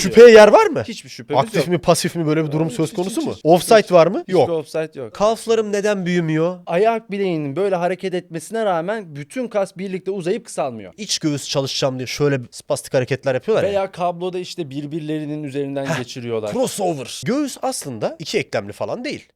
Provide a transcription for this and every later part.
Şüpheye yer var mı? Hiçbir şüphemiz Aktif yok. mi pasif mi böyle bir durum Hiç, söz hiç, konusu hiç, mu? hiç, Offside hiç. var mı? Hiçbir Yok. offside yok. Kalflarım neden büyümüyor? Ayak bileğinin böyle hareket etmesine rağmen bütün kas birlikte uzayıp kısalmıyor. İç göğüs çalışacağım diye şöyle spastik hareketler yapıyorlar ya. Veya kabloda işte birbirlerinin üzerinden geçiriyorlar. Crossover. Göğüs aslında iki eklemli falan değil.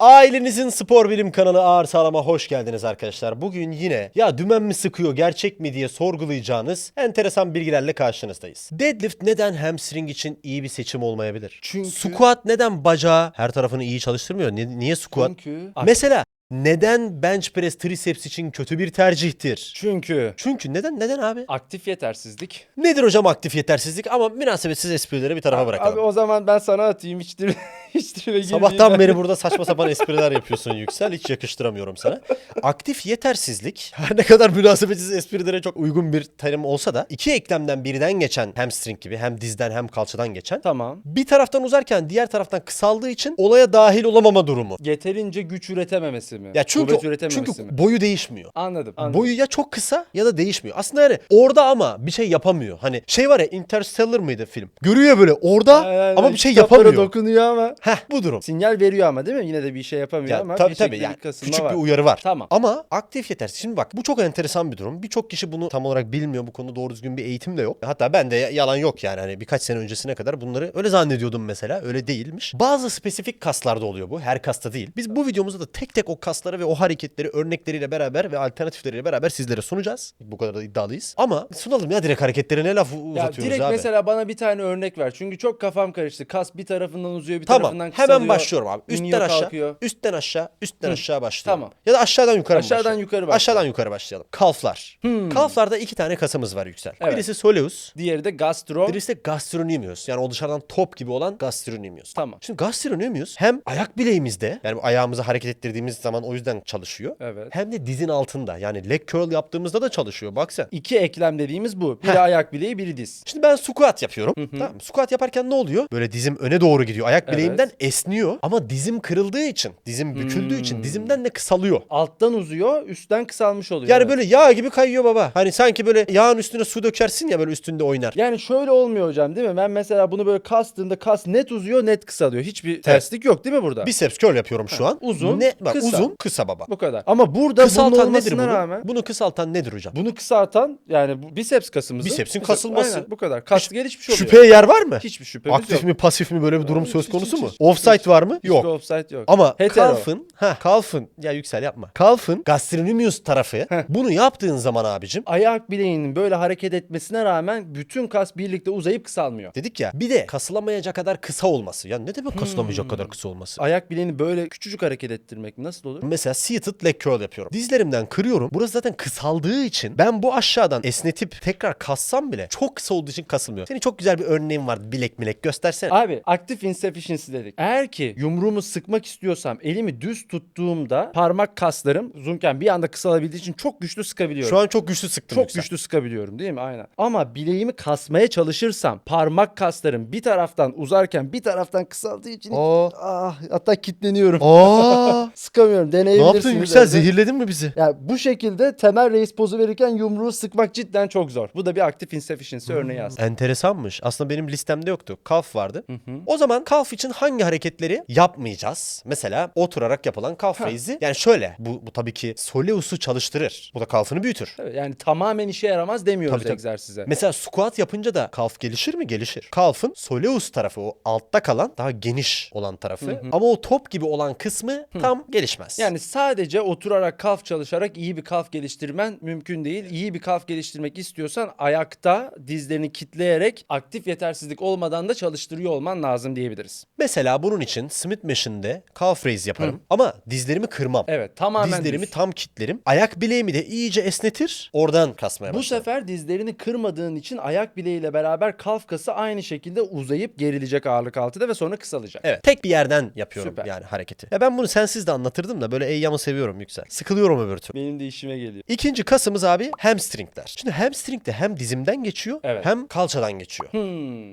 Ailenizin spor bilim kanalı Ağır Sağlam'a hoş geldiniz arkadaşlar. Bugün yine ya dümen mi sıkıyor gerçek mi diye sorgulayacağınız enteresan bilgilerle karşınızdayız. Deadlift neden hamstring için iyi bir seçim olmayabilir? Çünkü- Squat neden bacağı her tarafını iyi çalıştırmıyor? Ni- niye squat? Çünkü Mesela neden bench press triceps için kötü bir tercihtir? çünkü Çünkü neden neden abi? aktif yetersizlik. Nedir hocam aktif yetersizlik ama münasebetsiz esprileri bir tarafa bırakalım. Abi o zaman ben sana atayım hiç tribe, hiç Sabahtan girmeyeyim. beri burada saçma sapan espriler yapıyorsun Yüksel. Hiç yakıştıramıyorum sana. Aktif yetersizlik her ne kadar münasebetsiz esprilere çok uygun bir terim olsa da iki eklemden birden geçen hamstring gibi hem dizden hem kalçadan geçen Tamam. bir taraftan uzarken diğer taraftan kısaldığı için olaya dahil olamama durumu. Yeterince güç üretememesi mi? Ya çünkü Kuvvet üretememesi çünkü mi? boyu değişmiyor. Anladım. anladım. Boyu ya çok kısa ya da değişmiyor. Aslında yani orada ama bir şey yapamıyor. Hani şey var ya Interstellar mıydı film? Görüyor böyle orada Aynen, ama bir şey kitaplara yapamıyor. dokunuyor ama. Heh bu durum. Sinyal veriyor ama değil mi? Yine de bir şey yapamıyor Ya, ama tabii bir tabii şekilde yani bir kasılma küçük var. bir uyarı var. Tamam. Ama aktif yetersiz. Şimdi bak bu çok enteresan bir durum. Birçok kişi bunu tam olarak bilmiyor. Bu konuda doğru düzgün bir eğitim de yok. Hatta ben de yalan yok yani. Hani birkaç sene öncesine kadar bunları öyle zannediyordum mesela. Öyle değilmiş. Bazı spesifik kaslarda oluyor bu. Her kasta değil. Biz bu videomuzda da tek tek o kasları ve o hareketleri örnekleriyle beraber ve alternatifleriyle beraber sizlere sunacağız. Bu kadar da iddialıyız. Ama sunalım ya direkt hareketleri ne laf Ya uzatıyoruz direkt abi. mesela bana bir tane örnek ver. Çünkü çok kafam karıştı. Kas bir tarafından uzuyor, bir Tamam. tarafından kısalıyor. Hemen başlıyorum abi. Üstten aşağı. kalkıyor. Üstten aşağı. Üstten Hı. aşağı başlıyorum. Tamam. Ya da aşağıdan yukarı Aşağıdan başlayalım? yukarı başlayalım. Aşağıdan yukarı başlayalım. Kalflar. Hmm. Kalflarda iki tane kasımız var Yüksel. Evet. Birisi soleus. Diğeri de gastro. Birisi de gastrocnemius. Yani o dışarıdan top gibi olan gastrocnemius. Tamam. Şimdi gastrocnemius hem ayak bileğimizde yani ayağımızı hareket ettirdiğimiz zaman o yüzden çalışıyor. Evet. Hem de dizin altında yani leg curl yaptığımızda da çalışıyor. Bak sen. İki eklem dediğimiz bu. Biri Heh. ayak bileği, biri diz. Şimdi ben squat yapıyorum. Tamam mı? Squat yaparken ne oluyor? Böyle dizim öne doğru gidiyor. Ayak Evet. bileğimden esniyor ama dizim kırıldığı için, dizim büküldüğü Hmm. için dizimden de kısalıyor. Alttan uzuyor, üstten kısalmış oluyor. Yani Evet. böyle yağ gibi kayıyor baba. Hani sanki böyle yağın üstüne su dökersin ya böyle üstünde oynar. Yani şöyle olmuyor hocam değil mi? Ben mesela bunu böyle kastığımda kas net uzuyor, net kısalıyor. Hiçbir terslik yok değil mi burada? Biceps curl yapıyorum şu an. uzun, ne? Bak, kısa. uzun, kısa baba. Bu kadar. Ama burada bunun Kısaltan nedir bunu? rağmen Bunu kısaltan nedir hocam? bunu kısaltan yani bu biceps kasımızın Bisepsin Biceps- kasılması. Aynen, bu kadar. Kas gelişmiş oluyor. Şüpheye yer var mı? Hiçbir şüphemiz Aktif yok. mi pasif mi böyle bir durum Hiç, söz hiç, konusu hiç, mu? hiç. Offside var mı? Hiçbir Yok. offside yok. Ama Hetero. kalfın, ha kalfın ya yüksel yapma. Kalfın gastrocnemius tarafı bunu yaptığın zaman abicim ayak bileğinin böyle hareket etmesine rağmen bütün kas birlikte uzayıp kısalmıyor. dedik ya bir de kasılamayacak kadar kısa olması. Ya ne demek kasılamayacak kadar kısa olması? Ayak bileğini böyle küçücük hareket ettirmek nasıl olur? Mesela seated leg curl yapıyorum. Dizlerimden kırıyorum. Burası zaten kısaldığı için ben bu aşağıdan esnetip tekrar kassam bile çok kısa olduğu için kasılmıyor. Senin çok güzel bir örneğin vardı. Bilek milek göstersene. Abi aktif insufficiency dedik. Eğer ki yumruğumu sıkmak istiyorsam elimi düz tuttuğumda parmak kaslarım zoomken bir anda kısalabildiği için çok güçlü sıkabiliyorum. Şu an çok güçlü sıktım. çok Yüksel. güçlü sıkabiliyorum değil mi? Aynen. Ama bileğimi kasmaya çalışırsam parmak kaslarım bir taraftan uzarken bir taraftan kısaldığı için Aa. ah, hatta kitleniyorum. Aa, Sıkamıyorum. Ne Deneyebilirsiniz. yaptın Yüksel? evde. Zehirledin mi bizi? Ya bu şekilde temel reis pozu verirken yumruğu sıkmak cidden çok zor. Bu da bir aktif insufficiency Hmm. örneği aslında. Enteresanmış. Aslında benim listemde yoktu. Kalf vardı. O zaman kalf için hangi hareketleri yapmayacağız? Mesela oturarak yapılan kalf raise'i. Yani şöyle. Bu, bu tabii ki soleus'u çalıştırır. Bu da kalfını büyütür. Evet, yani tamamen işe yaramaz demiyoruz Tabii, tabii. egzersize. Mesela squat yapınca da kalf gelişir mi? Gelişir. Kalfın soleus tarafı o altta kalan daha geniş olan tarafı. Ama o top gibi olan kısmı tam gelişmez. Yani sadece oturarak kalf çalışarak iyi bir kalf geliştirmen mümkün değil. İyi bir kalf geliştirmek istiyorsan ayakta dizlerini kitleyerek aktif yetersizlik olmadan da çalıştırıyor olman lazım diyebiliriz. Mesela bunun için Smith Machine'de calf raise yaparım. Ama dizlerimi kırmam. Evet tamamen Dizlerimi düz. tam kitlerim. Ayak bileğimi de iyice esnetir. Oradan kasmaya Bu başlarım. sefer dizlerini kırmadığın için ayak bileğiyle beraber kalf kası aynı şekilde uzayıp gerilecek ağırlık altında ve sonra kısalacak. Evet. Tek bir yerden yapıyorum Süper. yani hareketi. Ya ben bunu sensiz de anlatırdım da böyle eyyamı seviyorum Yüksel. Sıkılıyorum öbür türlü. Benim de işime geliyor. İkinci kasımız abi hamstringler. Şimdi hamstring de hem dizimden geçiyor Evet. hem kalçadan geçiyor. Hmm,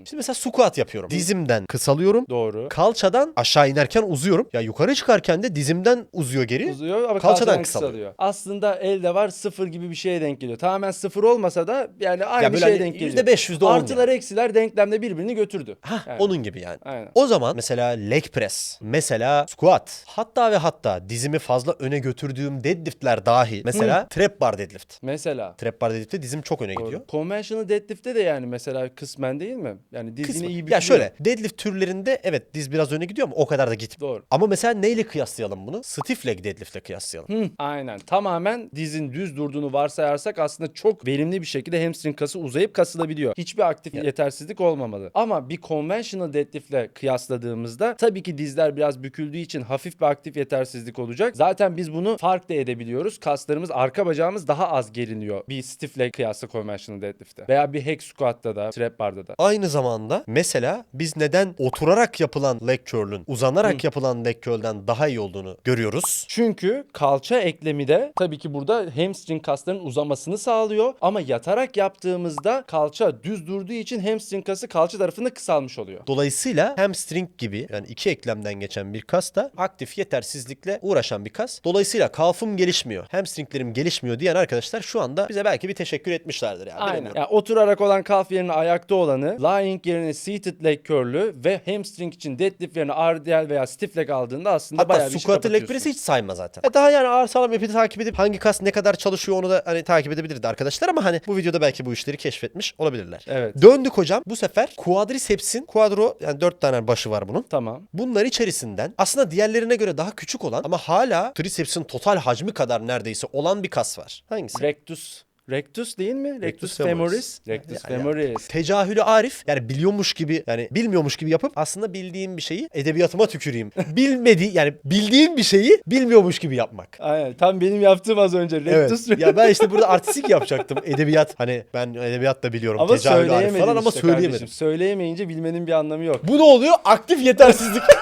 Şimdi mesela squat yapıyorum. Dizimden kısalıyorum. doğru. kalçadan aşağı inerken uzuyorum. Ya yukarı çıkarken de dizimden uzuyor geri. uzuyor ama Kalçadan kalçadan kısalıyor. kısalıyor. Aslında elde var sıfır gibi bir şeye denk geliyor. Tamamen sıfır olmasa da yani aynı böyle şeye hani denk geliyor. %5, %10 Artılar eksiler denklemde birbirini götürdü. Hah, Yani. onun gibi yani. Aynen. O zaman mesela leg press, mesela squat, hatta ve hatta dizimi fazla öne götürdüğüm deadliftler dahi. Mesela trap bar deadlift. Mesela Trap bar deadlift'te dizim çok öne gidiyor. Conventional deadlift'te de yani mesela kısmen değil mi? Yani dizini iyi Ya bükülüyor. şöyle deadlift türlerinde evet diz biraz öne gidiyor ama o kadar da gitmiyor. Doğru. Ama mesela neyle kıyaslayalım bunu? Stiff leg deadlift'le kıyaslayalım. Hı, aynen. Tamamen dizin düz durduğunu varsayarsak aslında çok verimli bir şekilde hamstring kası uzayıp kasılabiliyor. Hiçbir aktif yetersizlik olmamalı. Ama bir conventional deadliftle kıyasladığımızda tabii ki dizler biraz büküldüğü için hafif bir aktif yetersizlik olacak. Zaten biz bunu fark da edebiliyoruz. Kaslarımız, arka bacağımız daha az geriniyor bir stiff leg kıyasla conventional deadlift'te. Veya bir hack squat'ta da, trap bar'da da. Aynı zamanda mesela biz neden oturarak yapılan leg curl'ün uzanarak yapılan leg curl'den daha iyi olduğunu görüyoruz. Çünkü kalça eklemi de tabii ki burada hamstring kaslarının uzamasını sağlıyor ama yatarak yaptığımızda kalça düz durduğu için hamstring kası kalça tarafında kısalmış oluyor. Dolayısıyla hamstring gibi yani iki eklemden geçen bir kas da aktif yetersizlikle uğraşan bir kas. Dolayısıyla kalfım gelişmiyor, hamstringlerim gelişmiyor diyen arkadaşlar şu anda bize belki bir teşekkür etmişlerdir yani. Aynen. Yani oturarak olan kalf yerine ayakta olanı, lying yerine seated leg curl'ü ve hamstring için deadlift yerine RDL veya stiff leg aldığında aslında Hatta bayağı bir şey squat'ı leg press'i hiç sayma zaten. E daha yani ağır sağlam yapıyı takip edip hangi kas ne kadar çalışıyor onu da hani takip edebilirdi arkadaşlar ama hani bu videoda belki bu işleri keşfetmiş olabilirler. Evet. Döndük hocam. Bu sefer quadriceps'in quadro yani dört tane başı var bunun. Tamam. Bunlar içerisinden aslında diğerlerine göre daha küçük olan ama hala triceps'in total hacmi kadar neredeyse olan bir kas var. Hangisi? Rectus. Rectus değil mi? Rectus, Rectus femoris. femoris. Rectus Yani- femoris. Tecahülü Arif yani biliyormuş gibi yani bilmiyormuş gibi yapıp aslında bildiğim bir şeyi edebiyatıma tüküreyim. Bilmediği yani bildiğim bir şeyi bilmiyormuş gibi yapmak. Aynen. Tam benim yaptığım az önce. Rectus. Evet. ya ben işte burada artistik yapacaktım. Edebiyat hani ben edebiyat da biliyorum. Ama Tecahülü Arif falan ama işte söyleyemedim. kardeşim. Söyleyemeyince bilmenin bir anlamı yok. Bu ne oluyor? Aktif yetersizlik.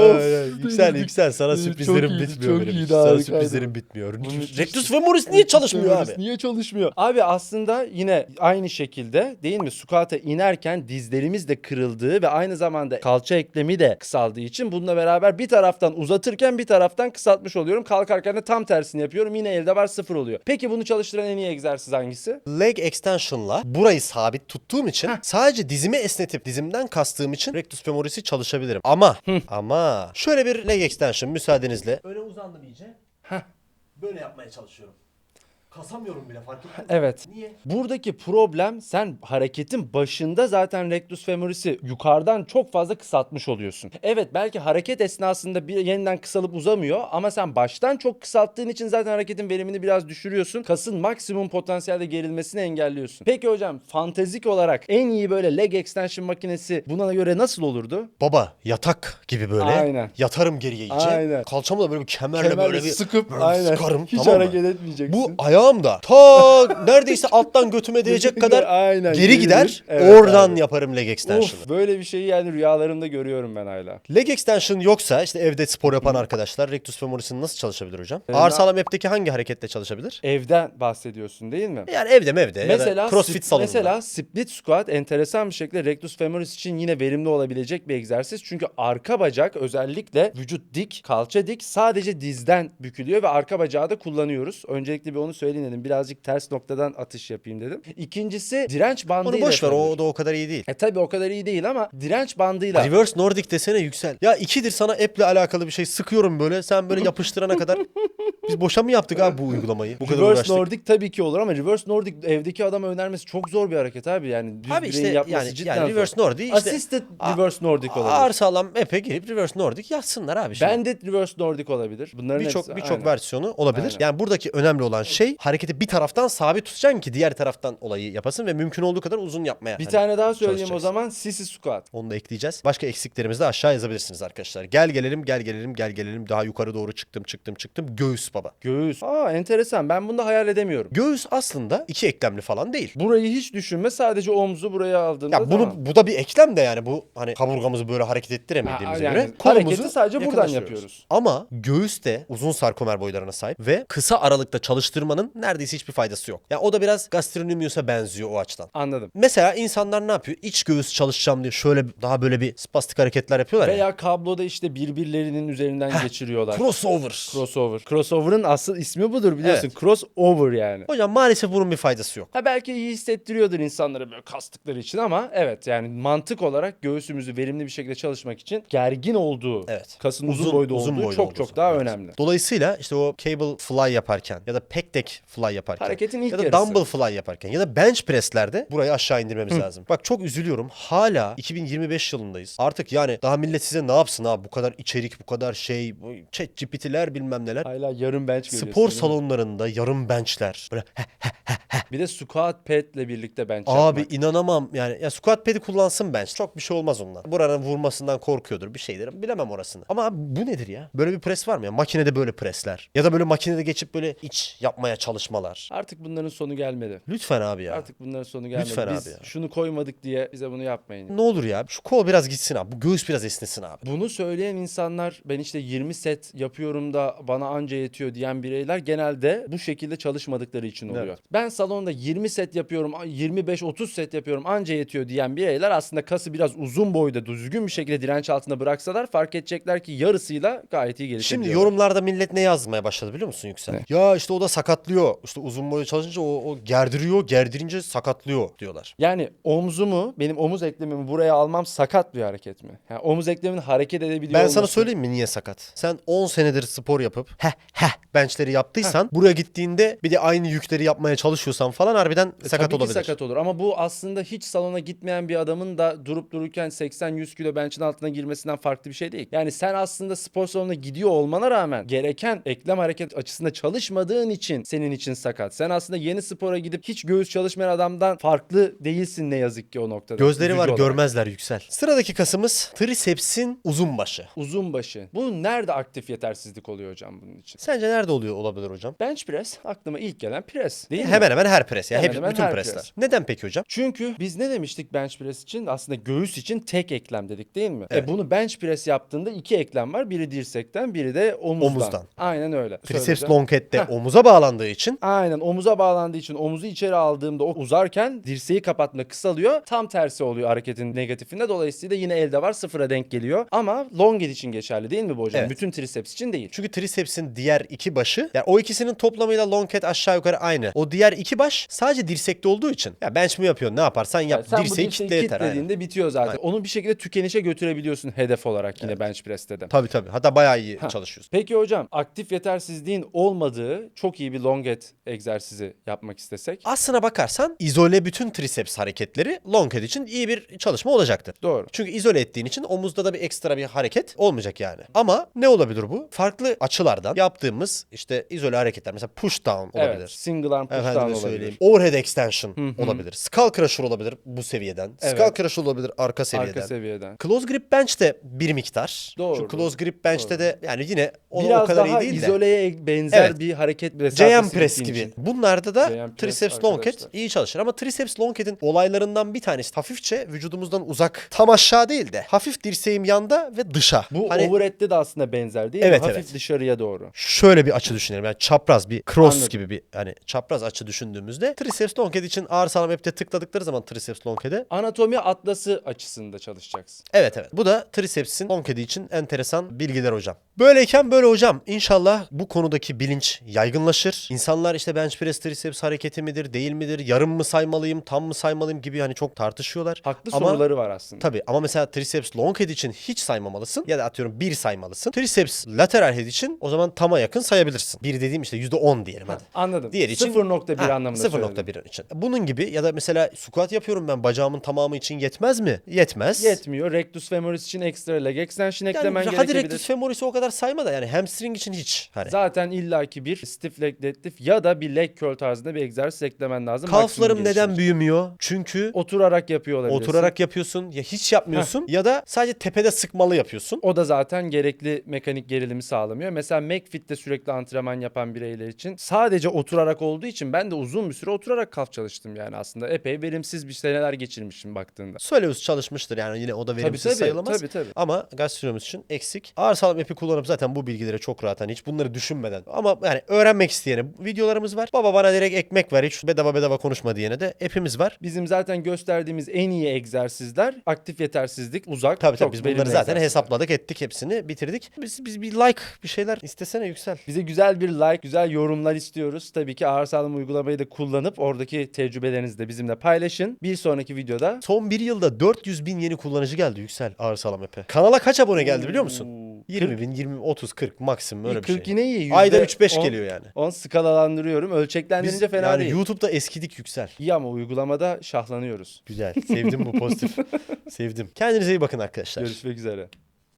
Aynen. yüksel yüksel sana Çok sürprizlerim iyiydi, bitmiyor çok benim. iyiydi, Sana harikaydı. sürprizlerim bitmiyor. Rectus femoris niye çalışmıyor abi? Niye çalışmıyor? Abi aslında yine aynı şekilde değil mi? Squat'a inerken dizlerimiz de kırıldığı ve aynı zamanda kalça eklemi de kısaldığı için bununla beraber bir taraftan uzatırken bir taraftan kısaltmış oluyorum. Kalkarken de tam tersini yapıyorum. Yine elde var sıfır oluyor. Peki bunu çalıştıran en iyi egzersiz hangisi? Leg extension'la burayı sabit tuttuğum için sadece dizimi esnetip dizimden kastığım için rectus femoris'i çalışabilirim. Ama ama şöyle bir leg extension müsaadenizle. Öne uzandım iyice. Böyle yapmaya çalışıyorum. Kasamıyorum bile fark ettin mi? Evet. Niye? Buradaki problem sen hareketin başında zaten rectus femoris'i yukarıdan çok fazla kısaltmış oluyorsun. Evet belki hareket esnasında bir yeniden kısalıp uzamıyor ama sen baştan çok kısalttığın için zaten hareketin verimini biraz düşürüyorsun. Kasın maksimum potansiyelde gerilmesini engelliyorsun. Peki hocam fantezik olarak en iyi böyle leg extension makinesi buna göre nasıl olurdu? Baba yatak gibi böyle. Aynen. Yatarım geriye iyice. Aynen. Kalçamı da böyle bir kemerle, Kemerle böyle bir sıkıp böyle aynen. sıkarım. Hiç tamam mı? hareket etmeyeceksin. Bu ayağım da ta neredeyse alttan götüme değecek kadar Aynen, geri gider. Evet Oradan abi. yaparım leg extension'ı. Of, böyle bir şeyi yani rüyalarımda görüyorum ben hala. Leg extension yoksa işte evde spor yapan arkadaşlar rectus femoris'in nasıl çalışabilir hocam? Ee, Ağır sağlam app'teki hangi hareketle çalışabilir? Evden bahsediyorsun değil mi? Yani evde mi evde ya Mesela da crossfit salonunda. Mesela split squat enteresan bir şekilde rectus femoris için yine verimli olabilecek bir egzersiz. Çünkü arka bacak özellikle vücut dik, kalça dik sadece dizden bükülüyor ve arka bacağı da kullanıyoruz. Öncelikle bir onu söyleyeyim dedim. Birazcık ters noktadan atış yapayım dedim. İkincisi direnç bandıyla Onu boş ver o da o kadar iyi değil. E tabi o kadar iyi değil ama direnç bandıyla. Reverse Nordic desene yüksel. Ya ikidir sana app'le alakalı bir şey sıkıyorum böyle. Sen böyle yapıştırana kadar. Biz boşa mı yaptık abi bu uygulamayı? Bu kadar Reverse uğraştık. Nordic tabii ki olur ama Reverse Nordic evdeki adama önermesi çok zor bir hareket abi. Yani düz Abi işte yapması yani, cidden yani zor. Reverse Nordic işte Assisted Reverse Nordic olabilir. ağır sağlam app'e girip Reverse Nordic yazsınlar abi şimdi. Bandit Reverse Nordic olabilir. Bunların Birçok birçok versiyonu olabilir. Aynen. Yani buradaki önemli olan şey hareketi bir taraftan sabit tutacaksın ki diğer taraftan olayı yapasın ve mümkün olduğu kadar uzun yapmaya. Bir hani tane daha söyleyeyim o zaman sisi squat. Onu da ekleyeceğiz. Başka eksiklerimizi de aşağı yazabilirsiniz arkadaşlar. Gel gelelim, gel gelelim, gel gelelim. Daha yukarı doğru çıktım, çıktım, çıktım. Göğüs baba. Göğüs. Aa enteresan. Ben bunu da hayal edemiyorum. Göğüs aslında iki eklemli falan değil. Burayı hiç düşünme. Sadece omzu buraya aldığında Ya bunu tamam. bu da bir eklem de yani bu hani kaburgamızı böyle hareket ettiremediğimize Ha, göre yani kolumuzu hareketi sadece buradan yapıyoruz. Ama göğüs de uzun sarkomer boylarına sahip ve kısa aralıkta çalıştırmanın neredeyse hiçbir faydası yok. Ya o da biraz gastrinomius'a benziyor o açıdan. Anladım. Mesela insanlar ne yapıyor? İç göğüs çalışacağım diye şöyle daha böyle bir spastik hareketler yapıyorlar ya. Veya kabloda işte birbirlerinin üzerinden geçiriyorlar. Crossover. Crossover. Crossover'ın asıl ismi budur biliyorsun. Crossover yani. Hocam maalesef bunun bir faydası yok. Ha belki iyi hissettiriyordur insanlara böyle kastıkları için ama evet yani mantık olarak göğsümüzü verimli bir şekilde çalışmak için gergin olduğu, Evet. kasın uzun, Uzun- boyda uzun olduğu boyda çok olduğu çok daha evet. önemli. Dolayısıyla işte o cable fly yaparken ya da pec deck fly yaparken Hareketin ilk ya da yarısı. dumbbell fly yaparken ya da bench presslerde burayı aşağı indirmemiz lazım. Bak çok üzülüyorum. Hala 2025 yılındayız. Artık yani daha millet size ne yapsın ha bu kadar içerik, bu kadar şey, bu chat GPT'ler bilmem neler. Hala yarım bench görüyorsun. Spor salonlarında yarım benchler. Böyle Bir de squat pad'le birlikte bench Abi yapmak. inanamam yani ya squat pad'i kullansın bench. Çok bir şey olmaz ondan. Buranın vurmasından korkuyordur bir şeydir. Bilemem orasını. Ama abi bu nedir ya? Böyle bir pres var mı ya? Makinede böyle presler. Ya da böyle makinede geçip böyle iç yapmaya çalışmalar. Artık bunların sonu gelmedi. Lütfen abi ya. Artık bunların sonu gelmedi. Lütfen Biz abi ya. şunu koymadık diye bize bunu yapmayın. Ne olur ya şu kol biraz gitsin abi. Bu göğüs biraz esnesin abi. Bunu söyleyen insanlar ben işte 20 set yapıyorum da bana anca yetiyor diyen bireyler genelde bu şekilde çalışmadıkları için oluyor. Evet. Ben salonda 20 set yapıyorum, 25-30 set yapıyorum anca yetiyor diyen bireyler aslında kası biraz uzun boyda düzgün bir şekilde direnç altında bıraksalar fark edecekler ki yarısıyla gayet iyi gelişebiliyorlar. Şimdi yorumlarda millet ne yazmaya başladı biliyor musun Yüksel? Ne? Ya işte o da sakatlıyor. İşte uzun boylu çalışınca o, o gerdiriyor. Gerdirince sakatlıyor diyorlar. Yani omzumu, benim omuz eklemimi buraya almam sakat bir hareket mi? Yani omuz eklemin hareket edebiliyor Ben sana olması- söyleyeyim mi niye sakat? Sen 10 senedir spor yapıp heh heh benchleri yaptıysan buraya gittiğinde bir de aynı yükleri yapmaya çalışıyorsan falan harbiden E, sakat tabii ki olabilir. sakat olur ama bu aslında hiç salona gitmeyen bir adamın da durup dururken 80-100 kilo bench'in altına girmesinden farklı bir şey değil. Yani sen aslında spor salonuna gidiyor olmana rağmen gereken eklem hareket açısında çalışmadığın için senin için sakat. Sen aslında yeni spora gidip hiç göğüs çalışmayan adamdan farklı değilsin ne yazık ki o noktada. Gözleri var olarak. görmezler yüksel. Sıradaki kasımız trisepsin uzun başı. Uzun başı. Bu nerede aktif yetersizlik oluyor hocam bunun için? Sence nerede oluyor olabilir hocam? Bench press aklıma ilk gelen pres değil mi? Hemen hemen her pres ya. Hemen Hep, hemen bütün her presler. pres. Neden peki hocam? Çünkü biz ne demiştik bench press için? Aslında göğüs için tek eklem dedik değil mi? Evet. E bunu bench press yaptığında iki eklem var. Biri dirsekten, biri de omuzdan. Omuzdan. Aynen öyle. Triceps Söyleyeceğim. long de Heh. omuza bağlandığı için Aynen omuza bağlandığı için omuzu içeri aldığımda o uzarken dirseği kapatma kısalıyor. Tam tersi oluyor hareketin negatifinde. Dolayısıyla yine elde var sıfıra denk geliyor. Ama long head için geçerli değil mi bu hocam? Evet. Bütün triceps için değil. çünkü tricepsin diğer iki başı yani o ikisinin toplamıyla long head aşağı yukarı aynı. O diğer iki baş sadece dirsekte olduğu için ya bench mi yapıyorsun ne yaparsan yap. Yani sen bu dirseği dirseği kitle yeter. aynen. kitlediğinde bitiyor zaten. Onu bir şekilde tükenişe götürebiliyorsun hedef olarak yine bench press'te de. Tabii tabii. Hatta bayağı iyi çalışıyorsun. Peki hocam aktif yetersizliğin olmadığı çok iyi bir long head egzersizi yapmak istesek? Aslına bakarsan izole bütün triceps hareketleri long head için iyi bir çalışma olacaktır. Doğru. Çünkü izole ettiğin için omuzda da bir ekstra bir hareket olmayacak yani. Ama ne olabilir bu? Farklı açılardan yaptığımız işte izole hareketler. Mesela push down olabilir. Evet, single arm push down Efendime olabilir. söyleyeyim. Overhead extension olabilir. Skull crusher olabilir bu seviyeden. Evet. Skull crusher olabilir arka seviyeden. Arka seviyeden. Close grip bench de bir miktar. Doğru, Çünkü close grip bench'te de yani yine o, Biraz o kadar daha iyi değil de. izoleye benzer Evet. bir hareket mesafesi press gittiğin gibi. için. Bunlarda da triceps long arkadaşlar. iyi çalışır. Ama triceps long head'in olaylarından bir tanesi hafifçe vücudumuzdan uzak. Tam aşağı değil de hafif dirseğim yanda ve dışa. Bu hani overhead'de de aslında benzer değil Evet, mi? Hafif evet. dışarıya doğru. şöyle bir açı düşünelim. Yani çapraz bir cross Anladım. gibi bir hani çapraz açı düşündüğümüzde triceps long head için ağır sağlam hepte tıkladıkları zaman triceps long head'e Anatomi atlası açısında çalışacaksın. Evet evet. Bu da tricepsin long head'i için enteresan bilgiler hocam. Böyleyken böyle hocam. İnşallah bu konudaki bilinç yaygınlaşır. İnsanlar işte bench press triceps hareketi midir, değil midir, yarım mı saymalıyım, tam mı saymalıyım gibi hani çok tartışıyorlar. Haklı Ama soruları var aslında. Tabii ama mesela triceps long head için hiç saymamalısın ya da atıyorum bir saymalısın. Triceps lateral head için o zaman tama yakın sayabilirsin. Bir dediğim işte %10 diyelim hadi. Anladım. Diğer için 0.1 Ha, anlamında söyledim. 0.1 için. Bunun gibi ya da mesela squat yapıyorum ben bacağımın tamamı için yetmez mi? Yetmez. Yetmiyor. Rectus femoris için ekstra leg extension eklemen Yani hadi gerekebilir. rectus femoris'i o kadar sayma da yani hamstring için hiç. Hani. Zaten illaki bir stiff leg deadlift ya da bir leg curl tarzında bir egzersiz eklemen lazım. Kalflarım Maksimum neden gelişim. büyümüyor? Çünkü Oturarak yapıyor olabilirsin. oturarak yapıyorsun ya hiç yapmıyorsun ya da sadece tepede sıkmalı yapıyorsun. O da zaten gerekli mekanik gerilimi sağlamıyor. Mesela McFit'te sürekli antrenman yapan bireyler için. Sadece oturarak olduğu için ben de uzun bir süre oturarak kaf çalıştım yani aslında. Epey verimsiz bir seneler geçirmişim baktığında. Soleus çalışmıştır yani yine o da verimsiz tabii, sayılamaz. tabii, tabii. Ama gastronomist için eksik. Ağır sağlam epi kullanıp zaten bu bilgilere çok rahat hani hiç bunları düşünmeden. Ama yani öğrenmek isteyene videolarımız var. Baba bana direkt ekmek ver hiç bedava bedava konuşma diyene de epimiz var. Bizim zaten gösterdiğimiz en iyi egzersizler aktif yetersizlik uzak. Tabii tabii biz bunları zaten egzersizler. hesapladık ettik hepsini bitirdik. Biz, biz bir like bir şeyler istesene Yüksel. Bize güzel bir like, güzel yorumlar istiyoruz. Tabii ki ağır sağlam uygulamayı da kullanıp oradaki tecrübelerinizi de bizimle paylaşın. Bir sonraki videoda Son bir yılda 400 bin yeni kullanıcı geldi Yüksel ağır sağlam epe. Kanala kaç abone geldi biliyor musun? 20 bin, 20, 30, 40 maksimum öyle bir 40 şey. yine iyi. Ayda Yüzde 3-5 on- geliyor yani. 10 skalalandırıyorum. Ölçeklendirince Biz fena yani değil. YouTube'da eskidik Yüksel. İyi ama uygulamada şahlanıyoruz. Güzel. Sevdim bu pozitif. Sevdim. Kendinize iyi bakın arkadaşlar. Görüşmek üzere.